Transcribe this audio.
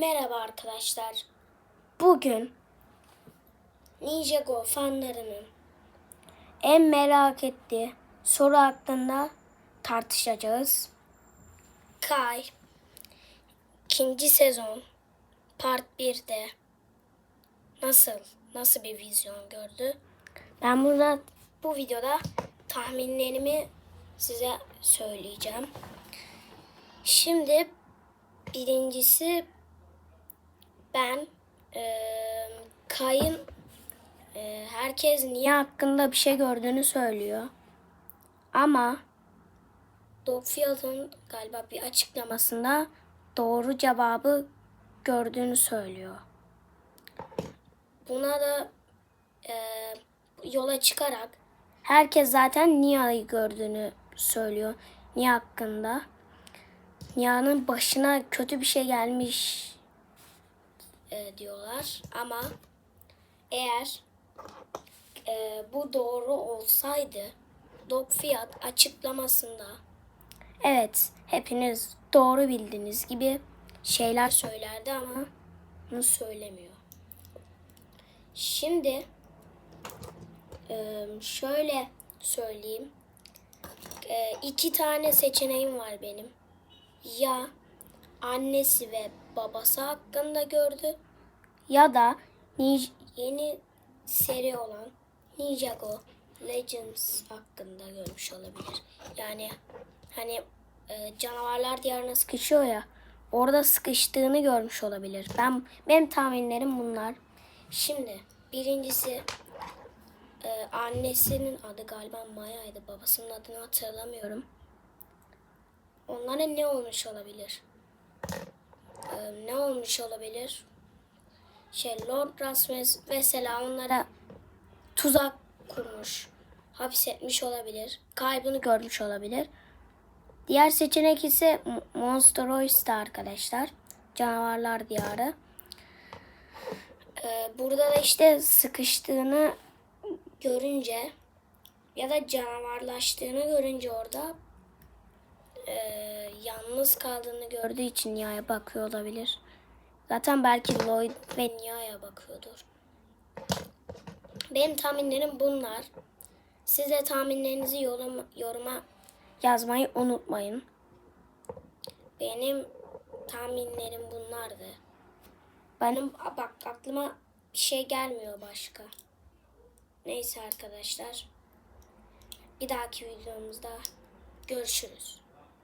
Merhaba arkadaşlar. Bugün Ninjago fanlarının en merak ettiği soru hakkında tartışacağız. Kai ikinci sezon part 1'de nasıl nasıl bir vizyon gördü? Ben burada bu videoda tahminlerimi size söyleyeceğim. Şimdi birincisi ben e, Kay'ın e, herkes niye hakkında bir şey gördüğünü söylüyor. Ama Dogfield'ın galiba bir açıklamasında doğru cevabı gördüğünü söylüyor. Buna da e, yola çıkarak herkes zaten Nia'yı gördüğünü söylüyor. Nia hakkında. Nia'nın başına kötü bir şey gelmiş e, diyorlar ama eğer e, bu doğru olsaydı Dog Fiyat açıklamasında evet hepiniz doğru bildiğiniz gibi şeyler söylerdi ama bunu söylemiyor. Şimdi e, şöyle söyleyeyim. E, iki tane seçeneğim var benim. Ya annesi ve babası hakkında gördü ya da Ninja, yeni seri olan Ninjago Legends hakkında görmüş olabilir. Yani hani e, canavarlar diyarına sıkışıyor ya orada sıkıştığını görmüş olabilir. Ben benim tahminlerim bunlar. Şimdi birincisi e, annesinin adı galiba Maya'ydı. Babasının adını hatırlamıyorum. Onlara ne olmuş olabilir? Ne olmuş olabilir? Şey Lord Rasmus mesela onlara tuzak kurmuş, hapsetmiş olabilir, kaybını görmüş olabilir. Diğer seçenek ise M- Monsteroids'ti arkadaşlar. Canavarlar diyarı. Ee, burada da işte sıkıştığını görünce ya da canavarlaştığını görünce orada e, yalnız kaldığını gördüğü için Nia'ya bakıyor olabilir. Zaten belki Lloyd ve Nia'ya bakıyordur. Benim tahminlerim bunlar. Siz de tahminlerinizi yorum, yoruma yazmayı unutmayın. Benim tahminlerim bunlardı. Benim bak aklıma bir şey gelmiyor başka. Neyse arkadaşlar. Bir dahaki videomuzda görüşürüz.